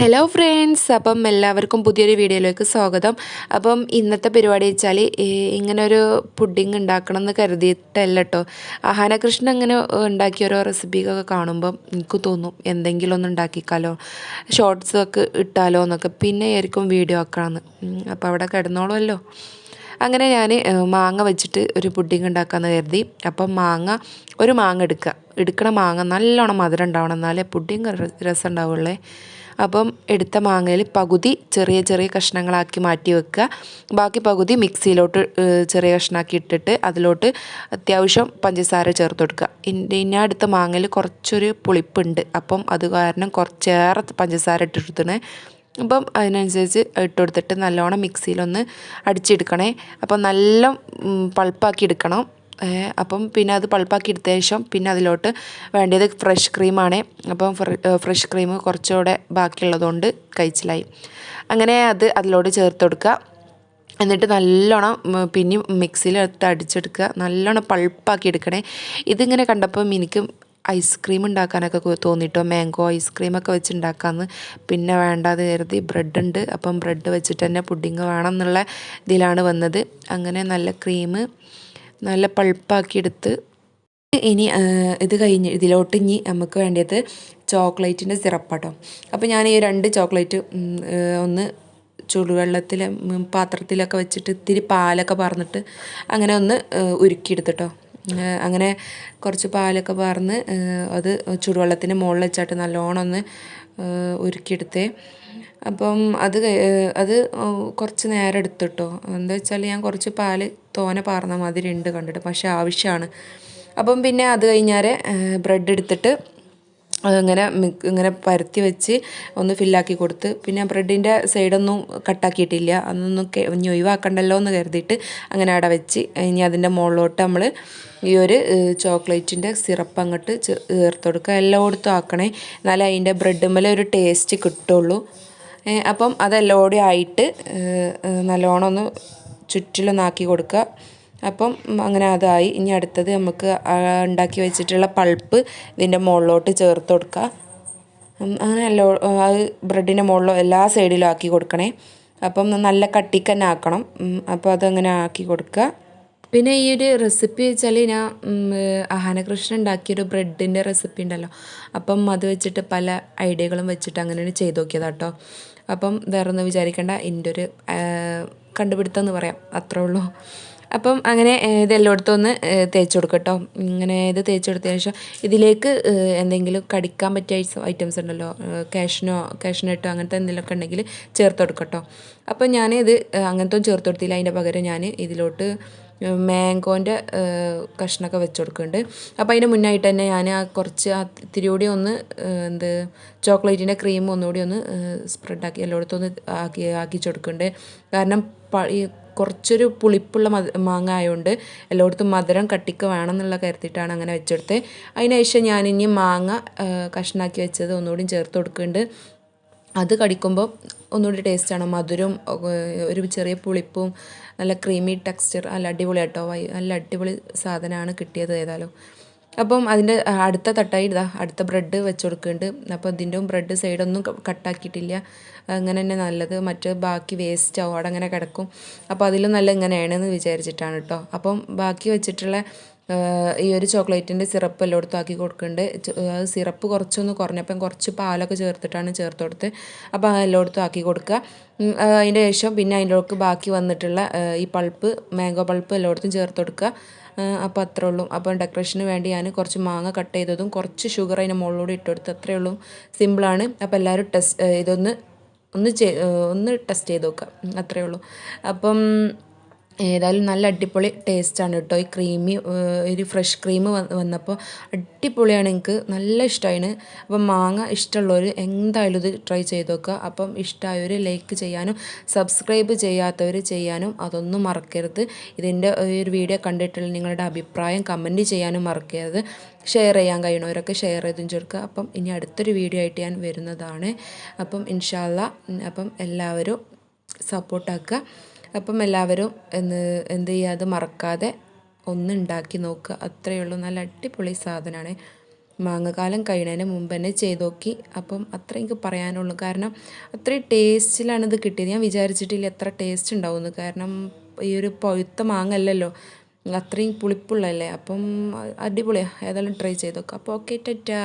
Hello friends അപ്പം എല്ലാവർക്കും പുതിയൊരു വീഡിയോയിലേക്ക് സ്വാഗതം. അപ്പം ഇന്നത്തെ പരിപാടി വെച്ചാൽ ഇങ്ങനൊരു പുഡിങ് ഉണ്ടാക്കണം എന്ന് കരുതിയിട്ടല്ല കേട്ടോ ആഹാനകൃഷ്ണൻ അങ്ങനെ ഉണ്ടാക്കിയ ഓരോ റെസിപ്പിയൊക്കെ കാണുമ്പം എനിക്ക് തോന്നും എന്തെങ്കിലും ഒന്ന് ഉണ്ടാക്കിക്കാലോ ഷോർട്സ് ഒക്കെ ഇട്ടാലോ എന്നൊക്കെ. പിന്നെ ആയിരിക്കും വീഡിയോ ആക്കാമെന്ന് അപ്പോൾ അവിടെ കിടന്നോളുമല്ലോ. അങ്ങനെ ഞാൻ മാങ്ങ വെച്ചിട്ട് ഒരു പുഡിങ് ഉണ്ടാക്കാമെന്ന് കരുതി. അപ്പം മാങ്ങ ഒരു മാങ്ങ എടുക്കുക എടുക്കണ മാങ്ങ നല്ലോണം മധുരം ഉണ്ടാവണം. എന്നാലേ പുഡിങ് രസം ഉണ്ടാവുള്ളേ. അപ്പം എടുത്ത മാങ്ങയിൽ പകുതി ചെറിയ ചെറിയ കഷ്ണങ്ങളാക്കി മാറ്റി വെക്കുക. ബാക്കി പകുതി മിക്സിയിലോട്ട് ചെറിയ കഷ്ണമാക്കി ഇട്ടിട്ട് അതിലോട്ട് അത്യാവശ്യം പഞ്ചസാര ചേർത്ത് കൊടുക്കുക. ഇനി അടുത്ത മാങ്ങയിൽ കുറച്ചൊരു പുളിപ്പുണ്ട്. അപ്പം അത് കാരണം കുറച്ചേറെ പഞ്ചസാര ഇട്ടിട്ടുണ്ട് അപ്പം അതിനനുസരിച്ച് ഇട്ട് കൊടുത്തിട്ട് നല്ലോണം മിക്സിയിലൊന്ന് അടിച്ചെടുക്കണേ. അപ്പം നല്ല പൾപ്പാക്കി എടുക്കണം. അപ്പം പിന്നെ അത് പൾപ്പാക്കി എടുത്ത ശേഷം പിന്നെ അതിലോട്ട് വേണ്ടത് ഫ്രഷ് ക്രീമാണ് അപ്പം ഫ്രഷ് ക്രീം കുറച്ചുകൂടെ ബാക്കിയുള്ളതുകൊണ്ട് കഴിച്ചിലായി. അങ്ങനെ അത് അതിലോട്ട് ചേർത്ത് കൊടുക്കുക. എന്നിട്ട് നല്ലോണം പിന്നെ മിക്സിയിലെടുത്ത് അടിച്ചെടുക്കുക. നല്ലോണം പൾപ്പാക്കി എടുക്കണേ. ഇതിങ്ങനെ കണ്ടപ്പം എനിക്ക് ഐസ്ക്രീം ഉണ്ടാക്കാനൊക്കെ തോന്നിയിട്ടോ മാംഗോ ഐസ്ക്രീമൊക്കെ വെച്ച് ഉണ്ടാക്കാമെന്ന് പിന്നെ വേണ്ടാതെ കരുതി ബ്രെഡ് ഉണ്ട്. അപ്പം ബ്രെഡ് വെച്ചിട്ട് തന്നെ പുഡിങ് വേണം എന്നുള്ള ഇതിലാണ് വന്നത്. അങ്ങനെ നല്ല ക്രീം നല്ല പൾപ്പാക്കിയെടുത്ത് ഇനി ഇത് കഴിഞ്ഞ് ഇതിലോട്ട് ഇനി നമുക്ക് വേണ്ടത് ചോക്ലേറ്റിന്റെ സിറപ്പാട്ടോ. അപ്പോൾ ഞാൻ ഈ രണ്ട് ചോക്ലേറ്റ് ഒന്ന് ചുടുവെള്ളത്തിൽ പാത്രത്തിലൊക്കെ വെച്ചിട്ട് ഇത്തിരി പാലൊക്കെ പറന്നിട്ട് അങ്ങനെ ഒന്ന് ഉരുക്കിയെടുത്തിട്ടോ. അങ്ങനെ കുറച്ച് പാലൊക്കെ പറന്ന് അത് ചുടുവെള്ളത്തിന്റെ മുകളിൽ വെച്ചിട്ട് നല്ലോണം ഒന്ന് ഉരുക്കിയെടുത്തേ അപ്പം അത് അത് കുറച്ച് നേരം എടുത്തിട്ടോ. എന്താ വെച്ചാൽ ഞാൻ കുറച്ച് പാൽ തോനെ പാർന്ന മാതിരി ഉണ്ട് കണ്ടിട്ട് പക്ഷേ ആവശ്യമാണ്. അപ്പം പിന്നെ അത് കഴിഞ്ഞാൽ ബ്രെഡ് എടുത്തിട്ട് അങ്ങനെ ഇങ്ങനെ പരത്തി വെച്ച് ഒന്ന് ഫില്ലാക്കി കൊടുത്ത് പിന്നെ ബ്രെഡിന്റെ സൈഡൊന്നും കട്ടാക്കിയിട്ടില്ല. അതൊന്നും ഇനി ഒഴിവാക്കണ്ടല്ലോ എന്ന് കരുതിയിട്ട് അങ്ങനെ അവിടെ വെച്ച് ഇനി അതിന്റെ മുകളിലോട്ട് നമ്മൾ ഈ ഒരു ചോക്ലേറ്റിന്റെ സിറപ്പ് അങ്ങോട്ട് ചേർത്ത് കൊടുക്കുക. എല്ലാം എല്ലായിടത്തും ആക്കണേ. എന്നാലേ അതിന്റെ ബ്രെഡുമ്മലെ ഒരു ടേസ്റ്റ് കിട്ടുള്ളൂ. അപ്പം അതെല്ലാം കൂടി ആയിട്ട് നല്ലോണം ഒന്ന് ചുറ്റിലൊന്നാക്കി കൊടുക്കുക. അപ്പം അങ്ങനെ അതായി. ഇനി അടുത്തത് നമുക്ക് ഉണ്ടാക്കി വെച്ചിട്ടുള്ള പൾപ്പ് ഇതിന്റെ മുകളിലോട്ട് ചേർത്ത് കൊടുക്കുക അങ്ങനെ എല്ലോ അത് ബ്രെഡിന്റെ മുകളിലോ എല്ലാ സൈഡിലും ആക്കി കൊടുക്കണേ. അപ്പം നല്ല കട്ടിക്ക് തന്നെ ആക്കണം അപ്പോൾ അതങ്ങനെ ആക്കി കൊടുക്കുക. പിന്നെ ഈ ഒരു റെസിപ്പി വെച്ചാൽ ഞാൻ അഹാനകൃഷ്ണൻ ഉണ്ടാക്കിയൊരു ബ്രെഡിന്റെ റെസിപ്പി ഉണ്ടല്ലോ. അപ്പം അത് വെച്ചിട്ട് പല ഐഡിയകളും വെച്ചിട്ട് അങ്ങനെയാണ് ചെയ്ത് നോക്കിയതാട്ടോ അപ്പം വേറെ ഒന്നും വിചാരിക്കേണ്ട. എന്റെ ഒരു കണ്ടുപിടുത്തം എന്ന് പറയാം. അത്രേ ഉള്ളൂ. അപ്പം അങ്ങനെ ഇതെല്ലായിടത്തും ഒന്ന് തേച്ച് ഇങ്ങനെ ഇത് തേച്ച് കൊടുത്തതിന് ശേഷം ഇതിലേക്ക് എന്തെങ്കിലും കടിക്കാൻ പറ്റിയ ഐറ്റംസ് ഉണ്ടല്ലോ കാഷ്നോ കാഷ്നട്ടോ അങ്ങനത്തെ എന്തെങ്കിലുമൊക്കെ ഉണ്ടെങ്കിൽ ചേർത്ത് കൊടുക്കട്ടോ. അപ്പം ഞാൻ ഇത് അങ്ങനത്തെ ചേർത്ത് കൊടുത്തില്ല. അതിന്റെ പകരം ഞാൻ ഇതിലോട്ട് മാംഗോന്റെ കഷ്ണമൊക്കെ വെച്ച് കൊടുക്കുന്നുണ്ട് അപ്പോൾ അതിന്റെ മുന്നായിട്ട് തന്നെ ഞാൻ ആ കുറച്ച് ആ ഇത്തിരി കൂടി ഒന്ന് എന്ത് ചോക്ലേറ്റിന്റെ ക്രീം ഒന്നുകൂടി ഒന്ന് സ്പ്രെഡാക്കി എല്ലായിടത്തും ഒന്ന് ആക്കി ആക്കി കൊടുക്കുന്നുണ്ട് കാരണം ഈ കുറച്ചൊരു പുളിപ്പുള്ള മധ മാങ്ങ ആയതുകൊണ്ട് എല്ലായിടത്തും മധുരം കട്ടിക്ക് വേണം എന്നുള്ള കരുത്തിയിട്ടാണ് അങ്ങനെ വെച്ചെടുത്തത് അതിനുശേഷം ഇനി മാങ്ങ കഷ്ണാക്കി വെച്ചത് ഒന്നുകൂടി ചേർത്ത് കൊടുക്കുന്നുണ്ട്. അത് കടിക്കുമ്പോൾ ഒന്നുകൂടി ആണ്. മധുരം ഒരു ചെറിയ പുളിപ്പും നല്ല ക്രീമി ടെക്സ്ചർ നല്ല അടിപൊളി കേട്ടോ നല്ല അടിപൊളി സാധനമാണ് കിട്ടിയത് ഏതായാലും. അപ്പം അതിന്റെ അടുത്ത തട്ടായി ഇതാ അടുത്ത ബ്രെഡ് വെച്ച് കൊടുക്കുന്നുണ്ട്. അപ്പോൾ ഇതിന്റെ ബ്രെഡ് സൈഡൊന്നും കട്ടാക്കിയിട്ടില്ല അങ്ങനെ തന്നെ നല്ലത്. മറ്റ് ബാക്കി വേസ്റ്റ് ആവും. അവിടെ അങ്ങനെ കിടക്കും. അപ്പോൾ അതിലും നല്ല ഇങ്ങനെയാണെന്ന് വിചാരിച്ചിട്ടാണ് കേട്ടോ അപ്പം ബാക്കി വെച്ചിട്ടുള്ള ഈ ഒരു ചോക്ലേറ്റിന്റെ സിറപ്പ് എല്ലായിടത്തും ആക്കി കൊടുക്കുന്നുണ്ട്. സിറപ്പ് കുറച്ചൊന്ന് കുറഞ്ഞപ്പം കുറച്ച് പാലൊക്കെ ചേർത്തിട്ടാണ് ചേർത്ത് കൊടുത്ത് അപ്പോൾ എല്ലായിടത്തും ആക്കി കൊടുക്കുക. അതിന്റെ ശേഷം പിന്നെ അതിന്റെ ബാക്കി വന്നിട്ടുള്ള ഈ പൾപ്പ് മാംഗോ പൾപ്പ് എല്ലായിടത്തും ചേർത്ത് കൊടുക്കുക. അപ്പോൾ അത്രേ ഉള്ളൂ. അപ്പോൾ ഡെക്കറേഷന് വേണ്ടി ഞാൻ കുറച്ച് മാങ്ങ കട്ട് ചെയ്തതും കുറച്ച് ഷുഗർ അതിന്റെ മുകളിലൂടെ ഇട്ട് കൊടുത്ത് അത്രേ ഉള്ളൂ. സിമ്പിളാണ് അപ്പോൾ എല്ലാവരും ടെസ്റ്റ് ഇതൊന്ന് ഒന്ന് ഒന്ന് ടെസ്റ്റ് ചെയ്ത് നോക്കുക. അത്രേ ഉള്ളൂ. അപ്പം ഏതായാലും നല്ല അടിപൊളി ടേസ്റ്റാണ് കേട്ടോ ഈ ക്രീമി ഒരു ഫ്രഷ് ക്രീം വന്നപ്പോൾ അടിപൊളിയാണ് എനിക്ക്. നല്ല ഇഷ്ടമാണ് അപ്പം മാങ്ങ ഇഷ്ടമുള്ളവർ എന്തായാലും ഇത് ട്രൈ ചെയ്ത് നോക്കുക. അപ്പം ഇഷ്ടമായവർ ലൈക്ക് ചെയ്യാനും സബ്സ്ക്രൈബ് ചെയ്യാത്തവർ ചെയ്യാനും അതൊന്നും മറക്കരുത്. ഇതിന്റെ ഒരു വീഡിയോ കണ്ടിട്ടുള്ള നിങ്ങളുടെ അഭിപ്രായം കമന്റ് ചെയ്യാനും മറക്കരുത്. ഷെയർ ചെയ്യാൻ കഴിയണവരൊക്കെ ഷെയർ ചെയ്തും ചേർക്കുക അപ്പം ഇനി അടുത്തൊരു വീഡിയോ ആയിട്ട് ഞാൻ വരുന്നതാണ്. അപ്പം ഇൻഷാല്ല അപ്പം എല്ലാവരും സപ്പോർട്ടാക്കുക അപ്പം എല്ലാവരും എന്ന് എന്ത് ചെയ്യുക അത് മറക്കാതെ ഒന്ന് ഉണ്ടാക്കി നോക്കുക. അത്രയേ ഉള്ളൂ. നല്ല അടിപൊളി സാധനമാണ്. മാങ്ങക്കാലം കഴിയുന്നതിന് മുമ്പ് തന്നെ ചെയ്ത് നോക്കി. അപ്പം അത്ര എനിക്ക് പറയാനുള്ളൂ. കാരണം അത്രയും ടേസ്റ്റിലാണ് ഇത് കിട്ടിയത്. ഞാൻ വിചാരിച്ചിട്ടില്ല എത്ര ടേസ്റ്റ് ഉണ്ടാവുമെന്ന്. കാരണം ഈ ഒരു പഴുത്ത മാങ്ങല്ലല്ലോ അത്രയും പുളിപ്പുള്ളല്ലേ അപ്പം അടിപൊളിയാണ് ഏതായാലും ട്രൈ ചെയ്ത് നോക്കുക അപ്പോൾ ഓക്കെ ടാറ്റാ.